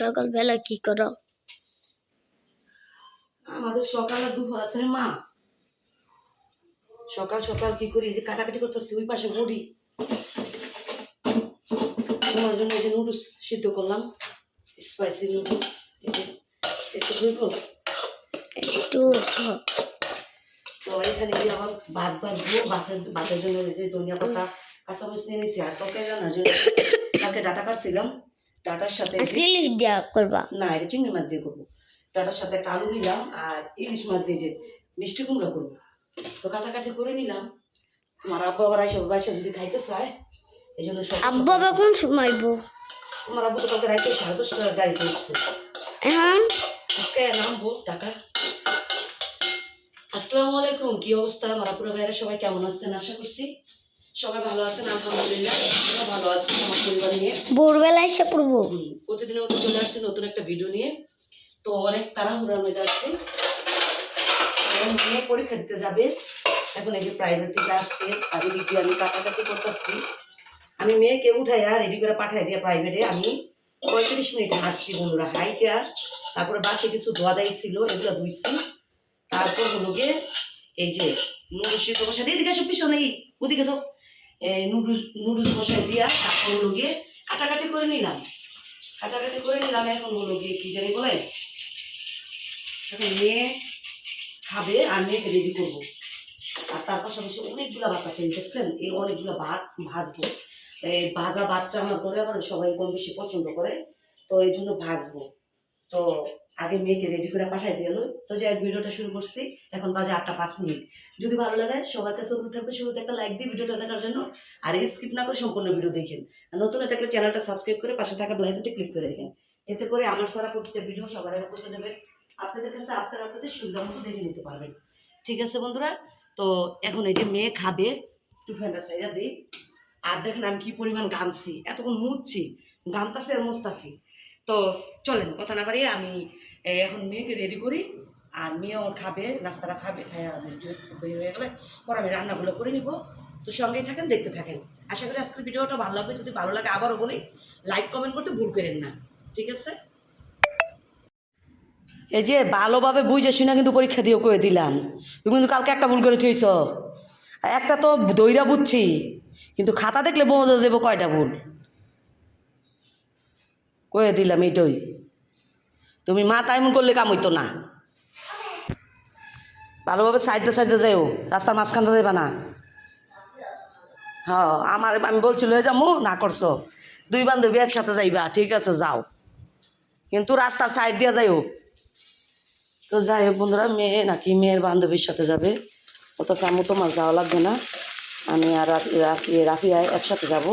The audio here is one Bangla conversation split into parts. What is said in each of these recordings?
সকালবেলা কি করো? আমাদের সকাল আর দুপুর আছে মা। সকাল সকাল কি করি? যে কাটাকাটি করতেছি ওই পাশে বড়ি। তোমার জন্য এই যে নুডলস সিদ্ধ করলাম স্পাইসি নুডলস একটু ধুইব একটু তো এখানে গিয়ে আমার ভাত বাঁধবো। ভাতের ভাতের জন্য যে ধনিয়া পাতা কাঁচামরিচ নিয়ে নিয়েছি আর তরকারি রান্নার জন্য কালকে ডাটা কাটছিলাম। ডাটার সাথে ইলিশ দেওয়া করবা? না এটা চিংড়ি মাছ দিয়ে করব। ডাটার সাথে একটা আলু নিলাম আর ইলিশ মাছ দিয়ে যে মিষ্টি কুমড়া করব। তো কাটাকাটি করে নিলাম। তোমার আব্বা আবার আইসা বাইসা যদি খাইতে চায় এই জন্য সব আব্বু আবার কোন সময় তোমার আব্বু তো কালকে রাইতে সাড়ে দশটার গাড়িতে উঠছে এখন? আজকে নামবো টাকা। আসসালামু আলাইকুম কি অবস্থা? মারাপুরা ভাইরা সবাই কেমন আছেন? আশা করছি সবাই ভালো আছেন? আলহামদুলিল্লাহ আমরা ভালো আছি আমার পরিবার নিয়ে। ভোরবেলা এসে পড়ব। হুম, প্রতিদিনের মতো চলে আসছে নতুন একটা ভিডিও নিয়ে। তো অনেক তাড়াহুড়ার মধ্যে আছে মেয়ে পরীক্ষা দিতে যাবে। এখন এই যে প্রাইভেট থেকে আসছে আর এদিকে আমি কাটাকাটি করতেছি। আমি মেয়েকে উঠাই আর রেডি করে পাঠাই দিয়ে প্রাইভেটে আমি পঁয়ত্রিশ মিনিট হাসছি বন্ধুরা হাইটা তারপরে বাসে কিছু ধোয়া দায়ী ছিল এগুলো ধুইছি। তারপর হলো গিয়ে এই যে সিদ্ধ বসাই দিয়ে এদিকে সব পিছনে ওদিকে সব নুডলস বসাই দিয়া তারপর হলো গিয়ে কাটাকাটি করে নিলাম। কাটাকাটি করে নিলাম, এখন হলো গিয়ে কি জানি বলে? এখন মেয়ে খাবে আর মেয়েকে রেডি করব। আর তার পাশাপাশি অনেকগুলো ভাত আছে, দেখছেন? এই অনেকগুলো ভাত ভাজবো। এই ভাজা ভাতটা আমার করে আবার সবাই কম বেশি পছন্দ করে, তো এই জন্য ভাজবো। তো আগে মেয়েকে রেডি করে পাঠাই দিল তো হোক, ভিডিওটা শুরু করছি। এখন বাজে আটটা পাঁচ মিনিট। যদি ভালো লাগে সবার কাছে অনুরোধ থাকবে শুরুতে একটা লাইক দিয়ে ভিডিওটা দেখার জন্য। আর স্কিপ না করে সম্পূর্ণ ভিডিও দেখেন। নতুন থাকলে চ্যানেলটা সাবস্ক্রাইব করে পাশে থাকা বেলাইকনটি ক্লিক করে রাখেন। এতে করে আমার সারা প্রত্যেকটা ভিডিও সবার আগে পৌঁছে যাবে। আপনাদের কাছে আপনারা আপনাদের সুবিধা মতো দেখে নিতে পারবেন। ঠিক আছে বন্ধুরা? তো এখন এই যে মেয়ে খাবে একটু ফ্যানটা সাইডা দিই। আর দেখেন আমি কি পরিমাণ ঘামছি এতক্ষণ মুছছি। ঘামতাছে আর মুস্তাফি তো চলেন কথা না বাড়িয়ে আমি এই এখন মেয়েকে রেডি করি, আর মেয়ে ওর খাবে, নাস্তাটা খাবে আমি বের হয়ে গেলে পরে আমি রান্নাগুলো করে নিব। তো সঙ্গেই থাকেন, দেখতে থাকেন। আশা করি আজকের ভিডিওটা ভালো লাগবে। যদি ভালো লাগে আবারও বলি লাইক কমেন্ট করতে ভুল করেন না। ঠিক আছে? এই যে ভালোভাবে বুঝে শুনে কিন্তু পরীক্ষা দিয়েও করে দিলাম। তুমি কিন্তু কালকে একটা ভুল করে থইছ। একটা তো দইরা বুঝছি, কিন্তু খাতা দেখলে বোঝা দেবো কয়টা ভুল। কয়ে দিলাম এইটাই। তুমি মা তাই মন করলে কাম হইতো না। ভালোভাবে সাইডে সাইডে যাইও, রাস্তার মাঝখানটা যাইবা না। হ্যাঁ আমার আমি বলছিল যাব না করছ। দুই বান্ধবী একসাথে যাইবা, ঠিক আছে, যাও। কিন্তু রাস্তার সাইড দিয়ে যাইও। তো যাই হোক বন্ধুরা, মেয়ে নাকি মেয়ের বান্ধবীর সাথে যাবে। অত চামু তোমার যাওয়া লাগবে না। আমি আর রাফি রাফি একসাথে যাব।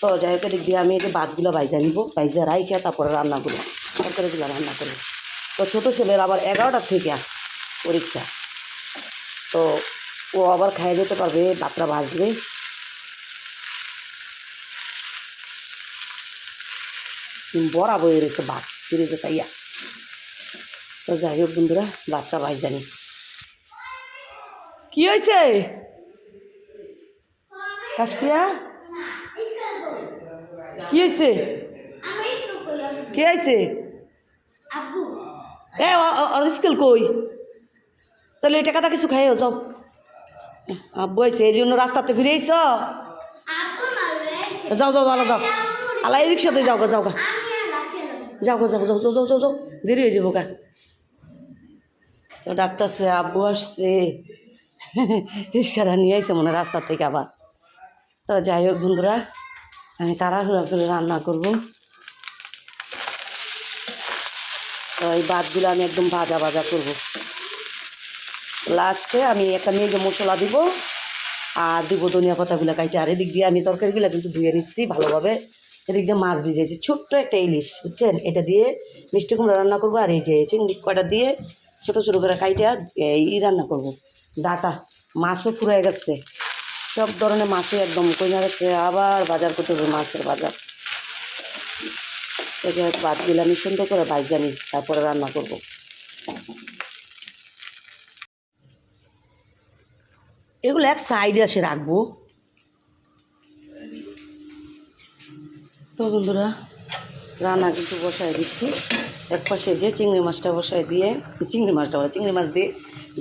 তো যাই হোক, এদিক দিয়ে আমি এই যে ভাতগুলো বাইজা নিব বাইজা রাইখে, তারপরে রান্নাগুলো। তরকারিগুলো রান্না করব তো ছোটো ছেলের আবার এগারোটার থেকে পরীক্ষা। তো ও আবার খাইয়ে যেতে পারবে ভাতটা ভাজবে বড়া বয়ে রয়েছে ভাত ফিরেছে তাইয়া তো যাই হোক বন্ধুরা ভাতটা ভাই জানি। কি হয়েছে? কাশপিয়া কি হয়েছে? কে আইছে? এ আর স্কুল কই? তাহলে এই টাকাটা কিছু খাইও যাও। আব্বু আইছে এই জন্য রাস্তাতে ফিরে আইস যাও যাও ভালো যাও। আলা এই রিক্সাতে যাও গা যাও গা। যাও গো যাও যাও যাও যাও যাও যাও। দেরি হয়ে যাব গা। তো ডাক্তার সে আব্বু আসছে। রিক্সাটা নিয়ে আইসে মনে রাস্তার থেকে আবার। তো যাই হোক বন্ধুরা আমি তাড়াহুড়া করে রান্না করব তো এই ভাতগুলো আমি একদম ভাজা ভাজা করব। লাস্টে আমি একটা মেজে মশলা দিব, আর দিব ধনিয়া পাতাগুলো কাইটে। আর এদিক দিয়ে আমি তরকারিগুলো কিন্তু ধুয়ে নিচ্ছি ভালোভাবে। এদিক দিয়ে মাছ ভিজেছি, ছোট্ট একটা ইলিশ, বুঝছেন? এটা দিয়ে মিষ্টি কুমড়া রান্না করব, আর এই যে চিংড়ি কয়টা দিয়ে ছোটো ছোটো করে কাইটে ই রান্না করব। ডাটা, মাছও ফুরাই গেছে। সব ধরনের মাছই একদম কমে গেছে, আবার বাজার করতে হবে মাছের বাজার। এটা ভাতগুলো আমি সুন্দর করে ভাইজানি তারপরে রান্না করব। এগুলো এক সাইডে এসে রাখব। তো বন্ধুরা, রান্না কিন্তু বসায় দিচ্ছি। এক পাশে যে চিংড়ি মাছটা বসায় দিয়ে, চিংড়ি মাছটা বলে, চিংড়ি মাছ দিয়ে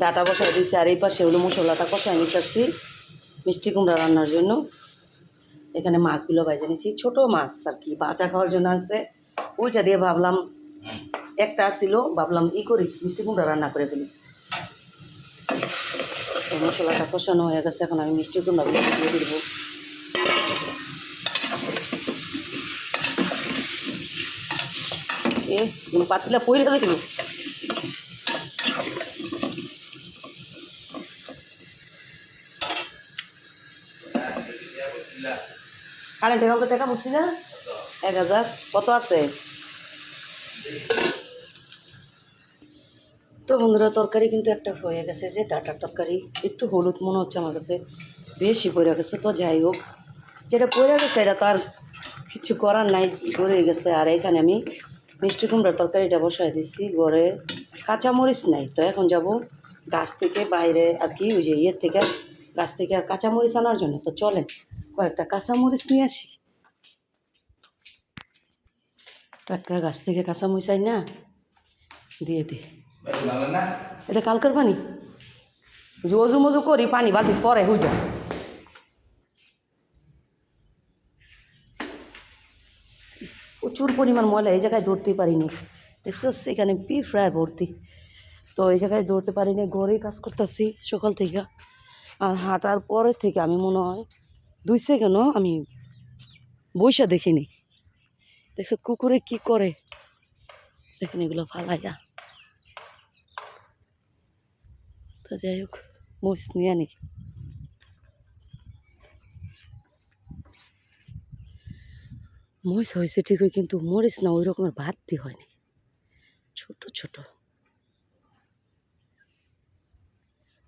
ডাটা বসায় দিচ্ছি আর এই পাশে হলো মশলাটা কষায় নিতেছি মিষ্টি কুমড়া রান্নার জন্য। এখানে মাছগুলো বাইজে নিচ্ছি ছোটো মাছ আর কি বাঁচা খাওয়ার জন্য আছে ওইটা দিয়ে ভাবলাম, একটা ছিল, ভাবলাম ই করি, মিষ্টি কুমড়া রান্না করে ফেলি। মশলাটা কষানো হয়ে গেছে, এখন আমি মিষ্টি কুমড়াগুলো দিয়ে দিব। এ পাতিলা পইরে দেখল কারেন্টের অঙ্ক টাকা পড়ছি না? এক হাজার, কত আছে? তো বন্ধুরা, তরকারি কিন্তু একটা হয়ে গেছে যে ডাটার তরকারি। একটু হলুদ মনে হচ্ছে আমার কাছে, বেশি পড়ে গেছে তো যাই হোক। যেটা পড়ে গেছে, এটা তো আর কিছু করার নাই, পড়ে গেছে। আর এখানে আমি মিষ্টি কুমড়ার তরকারিটা বসাই দিচ্ছি ঘরে কাঁচামরিচ নাই তো, এখন যাব গাছ থেকে বাইরে আর কি, ওই যে ইয়ের থেকে, গাছ থেকে কাঁচামরিচ আনার জন্য। তো চলেন, কয়েকটা কাঁচামরিচ নিয়ে আসি। টাটকা গাছ থেকে কাঁচামরিচ আই না দিয়ে না? এটা কালকের পানি? অজু মজু করি পানি বালতি পরে হুইটা প্রচুর পরিমাণ ময়লা এই জায়গায় ধরতেই পারিনি। দেখছ এখানে পি ফ্রায় ভর্তি। তো এই জায়গায় ধরতে পারিনি ঘরেই কাজ করতেছি সকাল থেকে। আর হাঁটার পরে থেকে আমি মনে হয় দুই সেকেন্ডও আমি বৈশা দেখিনি। দেখছ কুকুরে কি করে? দেখেন এগুলো ফালাইয়া। তো যাই হোক মরিচ নিয়ে আনি। মরিচ হয়েছে ঠিকই কিন্তু মরিচ না, ওই রকমের ভাতটি হয়নি। ছোট ছোট।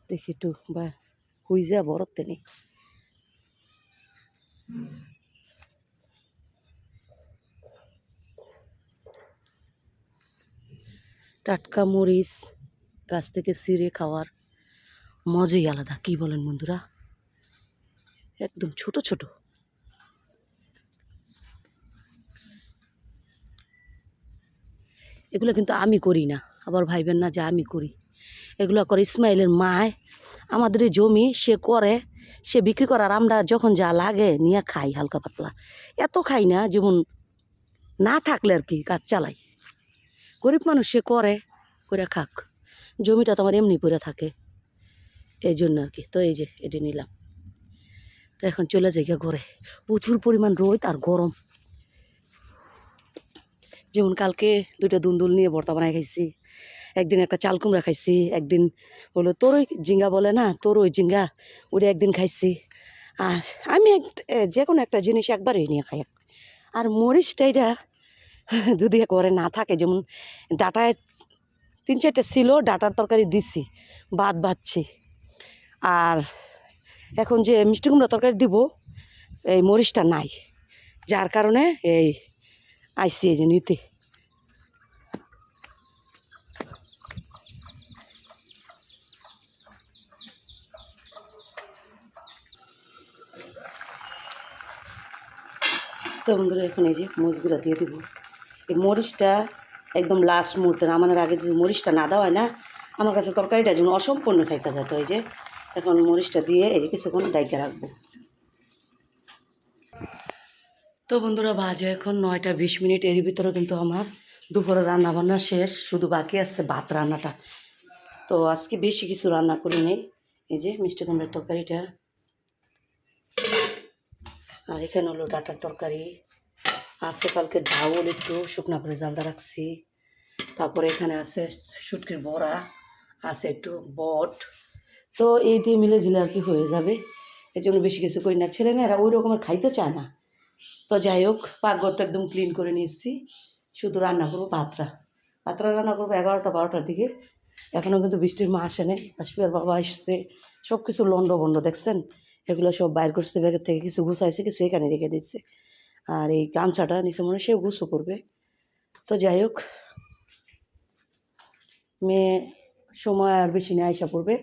দেখি একটু বা হুইজা বরতে নেই টাটকা মরিচ, গাছ থেকে ছিঁড়ে খাওয়ার মজাই আলাদা, কি বলেন বন্ধুরা? একদম ছোট ছোট। এগুলো কিন্তু আমি করি না, আবার ভাইবেন না যে আমি করি। এগুলো করে ইসমাইলের মায়, আমাদের জমি সে করে, সে বিক্রি করার আমরা যখন যা লাগে নিয়ে খাই হালকা পাতলা। এত খাই না, যেমন না থাকলে আর কি কাজ চালাই। গরিব মানুষ সে করে করে খাক। জমিটা তো আমার এমনি পড়ে থাকে। এই জন্য আর কি। তো এই যে, এটি নিলাম। তো এখন চলে যাই গিয়া ঘরে। প্রচুর পরিমাণ রোদ আর গরম। যেমন কালকে দুইটা দুন্দুল নিয়ে ভর্তা বানাই খাইছি, একদিন একটা চাল কুমড়া খাইছি, একদিন হলো তোরই জিঙ্গা বলে না, তোরই জিঙ্গা ওটা একদিন খাইছি। আর আমি এক যে কোনো একটা জিনিস একবারই নিয়ে খাই। আর মরিচটা এটা যদি করে না থাকে, যেমন ডাটায় তিন চারটে ছিল, ডাটার তরকারি দিছি ভাত বাচ্ছি। আর এখন যে মিষ্টি কুমড়া তরকারি দিব, এই মরিচটা নাই, যার কারণে এই আইসি এই যে নিতে। তো বন্ধুরা, এখন এই যে মরিচগুলো দিয়ে দিব। এই মরিচটা একদম লাস্ট মুহূর্তে নামানোর আগে যদি মরিচটা না দেওয়া হয় না, আমার কাছে তরকারিটা যেমন অসম্পূর্ণ খাইতে যায় তো এই যে এখন মরিচটা দিয়ে এই যে কিছুক্ষণ ডাইকে রাখব। তো বন্ধুরা, বাজে এখন নয়টা বিশ মিনিট, এর ভিতরে কিন্তু আমার দুপুরে রান্না বান্না শেষ, শুধু বাকি আছে ভাত রান্নাটা। তো আজকে বেশি কিছু রান্না করি নেই এই যে মিষ্টি কুমড়ার তরকারিটা। আর এখানে হলো ডাটার তরকারি আছে, কালকে ঢাউল একটু, শুকনা করে জালদা রাখছি। তারপরে এখানে আছে শুটকির বড়া, আছে একটু বট। তো এই দিয়ে মিলে ঝিলে আর কি হয়ে যাবে। এর জন্য বেশি কিছু করি না। ছেলেমেয়েরা ওই রকমের খাইতে চায় না। তো যাই হোক, পাকঘরটা একদম ক্লিন করে নিয়েছি। শুধু রান্না করব ভাতরা ভাতরা রান্না করব এগারোটা, বারোটার দিকে। এখনও কিন্তু বৃষ্টির মা আসেনি কাশ্মীর বাবা আসছে। সব কিছু লন্ড বন্ড, দেখছেন? এগুলো সব বাইর করছে, ব্যাগের থেকে কিছু গুছাইছে, কিছু এখানে রেখে দিচ্ছে আর এই গামছাটা নিচে মনে সেও গুছু করবে। তো যাই হোক, মেয়ে সময় আর বেশি নেই আইসা পড়বে।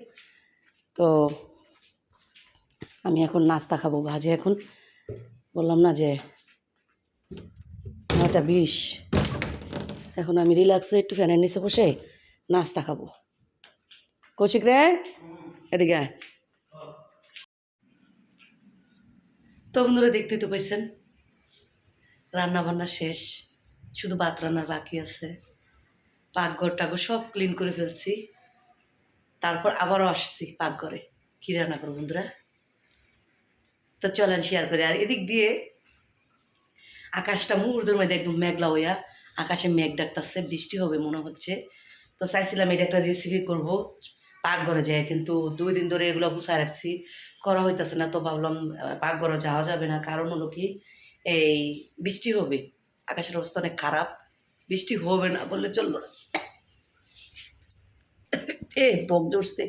তো আমি এখন নাস্তা খাব ভাজে এখন। বললাম না যে নয়টা বিশ। এখন আমি রিল্যাক্সে একটু ফ্যানের নিচে বসে নাস্তা খাব। কৌশিক রে, এদিকে। তো বন্ধুরা দেখতেই তো পাইছেন রান্না বান্না শেষ, শুধু ভাত রান্নার বাকি আছে। পাকঘর টাকঘর সব ক্লিন করে ফেলছি। তারপর আবারও আসছি পাকঘরে। কী রান্না করব বন্ধুরা? তো চলেন শেয়ার করে। আর এদিক দিয়ে আকাশটা মুহূর্তের মধ্যে একদম মেঘলা হইয়া আকাশে মেঘ ডাকতেছে, বৃষ্টি হবে মনে হচ্ছে। তো চাইছিলাম এটা একটা রেসিপি করব। পাকঘরে যায় কিন্তু দুই দিন ধরে এগুলো গুছায় রাখছি। করা হইতেছে না, তো ভাবলাম পাকঘরে যাওয়া যাবে না। কারণ হলো কি এই বৃষ্টি হবে। আকাশের অবস্থা অনেক খারাপ। বৃষ্টি হবে না বললে চলবো না। এ ত্বক জড়ছে।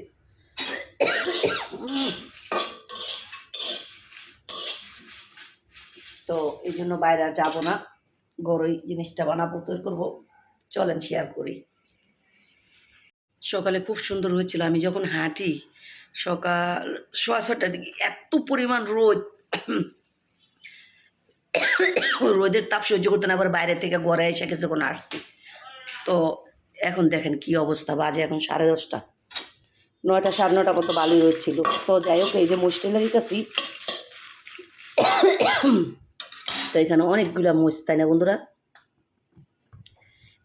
তো এই জন্য বাইরে আর যাব না। গরই জিনিসটা বানাবো, তৈরি করব। চলেন শেয়ার করি। সকালে খুব সুন্দর হয়েছিল। আমি যখন হাঁটি, সকাল সোয়া ছটার দিকে এত পরিমাণ রোদ। রোদের তাপ সহ্য করতে না, আবার বাইরে থেকে ঘরে এসে গেছে কিছুক্ষণ আসছি। তো এখন দেখেন কি অবস্থা, বাজে এখন সাড়ে দশটা। নয়টা, সাড়ে নটা মতো বালি হচ্ছিল। তো যাই হোক, এই যে মুষ্টি লাগিয়েছি তো এখানে অনেকগুলা মোষ, তাই না বন্ধুরা?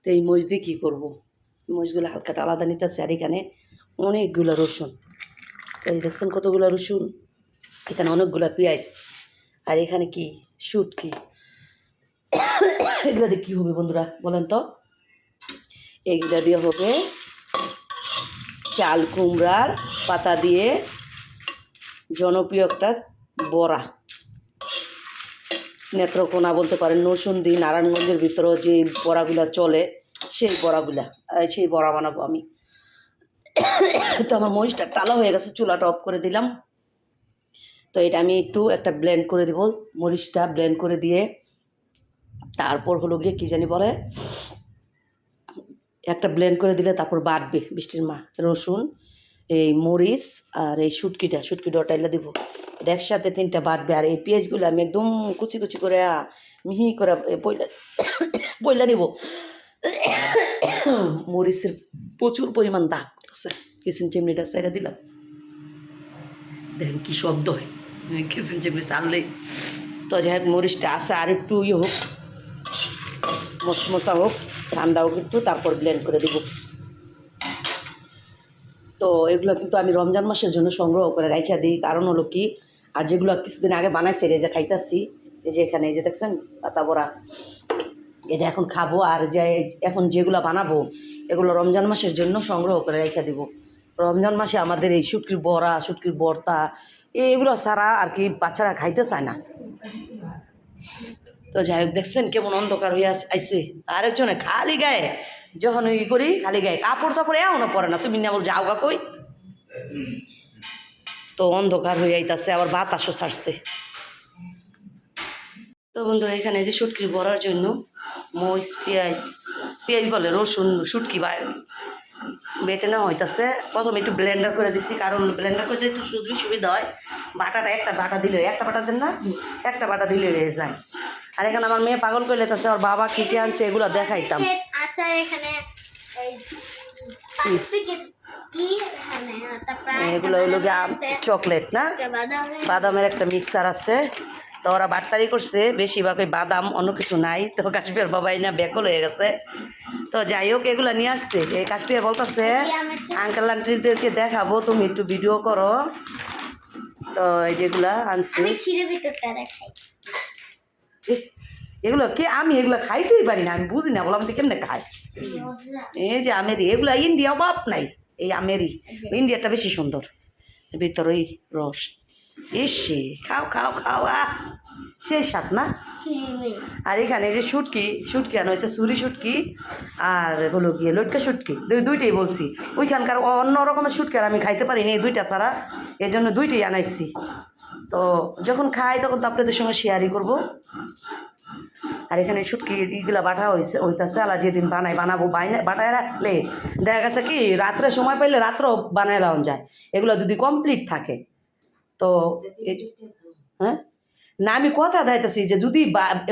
তো এই মোষ দিয়ে কী করব? মোষগুলো হালকাটা আলাদা নিতেছে, আর এখানে অনেকগুলো রসুন। এই দেখছেন কতগুলো রসুন? এখানে অনেকগুলো পেঁয়াজ। আর এখানে কি? শুট কি? এগুলো দিয়ে কী হবে বন্ধুরা? বলেন তো। এগুলো দিয়ে হবে চাল কুমড়ার পাতা দিয়ে জনপ্রিয় একটা বড়া। নেত্রকোনা বলতে পারেন নরসুন্দি নারায়ণগঞ্জের ভিতরেও যে বড়াগুলা চলে, সেই বড়াগুলা সেই বড়া বানাবো আমি। তো আমার মহিষটা টালা হয়ে গেছে, চুলাটা অফ করে দিলাম। তো এটা আমি একটু একটা ব্লেন্ড করে দেবো, মরিচটা ব্লেন্ড করে দিয়ে। তারপর হলো গিয়ে কী জানি বলে, একটা ব্লেন্ড করে দিলে তারপর বাটবে বৃষ্টির মা রসুন, এই মরিচ আর এই শুটকিটা শুটকিটা ওটাইলে দিব। এটা একসাথে তিনটা বাটবে আর এই পেঁয়াজগুলো আমি একদম কুচি কুচি করে মিহি করে পয়লা পয়লা নিব। মরিচের প্রচুর পরিমাণ দাগ আছে কিচেন চিমনিটা সাইডে দিলাম। দেখেন কী শব্দ হয়। চিমনি চাললেই তো যাই হোক, মরিচটা আছে, আর একটু ইয়ে হোক, মশমশা হোক, ঠান্ডা হোক একটু, তারপর ব্লেন্ড করে দেবো। তো এগুলো কিন্তু আমি রমজান মাসের জন্য সংগ্রহ করে রাইখা দিই। কারণ হলো কি, আর যেগুলো কিছুদিন আগে বানাইছে যে খাইতাছি, এই যে এখানে, এই যে দেখছেন, পাতা বড়া, এটা এখন খাব। আর যে, এখন যেগুলো বানাবো, এগুলো রমজান মাসের জন্য সংগ্রহ করে রেখে দিব। রমজান মাসে আমাদের এই শুটকির বড়া, শুটকির ভর্তা এগুলো সারা আর কি বাচ্চারা খাইতে চায় না। তো যাই হোক, দেখছেন কেমন অন্ধকার হয়ে আইছে। আরেকজনে খালি গায়ে, যখন ই করি, খালি গায়ে। কাপড় চাপড় এও না পরে না। তুমি না বল যাও গা কই? তো অন্ধকার হয়ে আইতাছে, আবার বাতাসও ছাড়ছে। তো বন্ধু এখানে যে শুটকি বড়ার জন্য মরিচ, পেঁয়াজ পেঁয়াজ বলে রসুন শুটকি বা বেটে নেওয়া হইতাছে। প্রথমে একটু ব্লেন্ডার করে দিছি কারণ ব্লেন্ডার করতে একটু সুবিধা সুবিধা হয়। বাটাটা একটা বাটা দিলে একটা বাটা দেন না? একটা বাটা দিলে হয়ে যায়। আর এখানে আমার মেয়ে পাগল করে লেতেছে ওর বাবা কী কী আনছে এগুলো দেখাইতাম। আচ্ছা এগুলো হলো চকলেট না? বাদামের একটা মিক্সার আছে। তো ওরা বাটপারি করছে বেশিরভাগ ওই বাদাম অন্য কিছু নাই। তো কাশ্মীর বাবাই না বেকল হয়ে গেছে। তো যাই হোক এগুলো নিয়ে আসছে। এই কাশ্মীর বলতেছে আঙ্কেল আন্টিদেরকে দেখাবো তুমি একটু ভিডিও করো। তো এই যেগুলা আনছি। এগুলো কে? আমি এগুলো খাইতেই পারি না আমি বুঝি না বললাম কেমনে খাই? এই যে আমেরি এগুলো ইন্ডিয়া বাপ নাই এই আমেরি। ইন্ডিয়াটা বেশি সুন্দর ভিতর ওই রস। এসে, খাও খাও খাও, আহ! সেই স্বাদ না? আর এখানে যে শুটকি শুটকি আনা হয়েছে, সুরি শুটকি, আর হলো গিয়ে লটকা শুটকি। দুইটাই বলছি। ওইখানকার অন্য রকমের শুটকি আর আমি খাইতে পারি না এই দুইটা ছাড়া। এই জন্য দুইটাই আনাইছি। তো যখন খাই তখন তো আপনাদের সঙ্গে শেয়ারই করব। আর এখানে শুটকি ইগুলা বাটা হয়েছে হইতাছে আলা যেদিন বানাই বানাবো বাটায় রাখলে দেখা গেছে কি, রাত্রে সময় পাইলে রাত্রেও বানায় লাউন যায়। এগুলো যদি কমপ্লিট থাকে তো হ্যাঁ? না, আমি কথা দাইতেছি যে যদি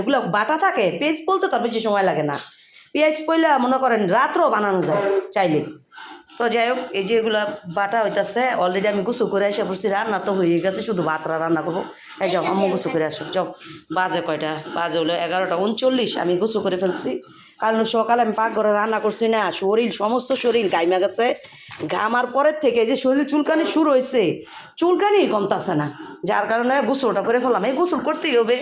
এগুলো বাটা থাকে, পেঁয়াজ বলতে তার বেশি সময় লাগে না। পেঁয়াজ পইলা মনে করেন রাত্রেও বানানো যায়, চাইলে। তো যাই হোক, এই যে এগুলো বাটা হইতাছে অলরেডি আমি গোসল করে এসে বসছি রান্না তো হয়ে গেছে, শুধু ভাতরা রান্না করব। এই যাও, আম্মু গোসল করে আসো যাও। বাজে কয়টা? বাজে হলো এগারোটা উনচল্লিশ, আমি গোসল করে ফেলছি। কারণ সকালে আমি পাকঘরে রান্না করছি না, শরীর, সমস্ত শরীর গাইমা গেছে। ঘামার পরের থেকে যে শরীর চুলকানি শুরু হয়েছে চুলকানি কমতাছে না। যার কারণে গোসলটা করে ফেলাম এই গোসল করতেই হবে।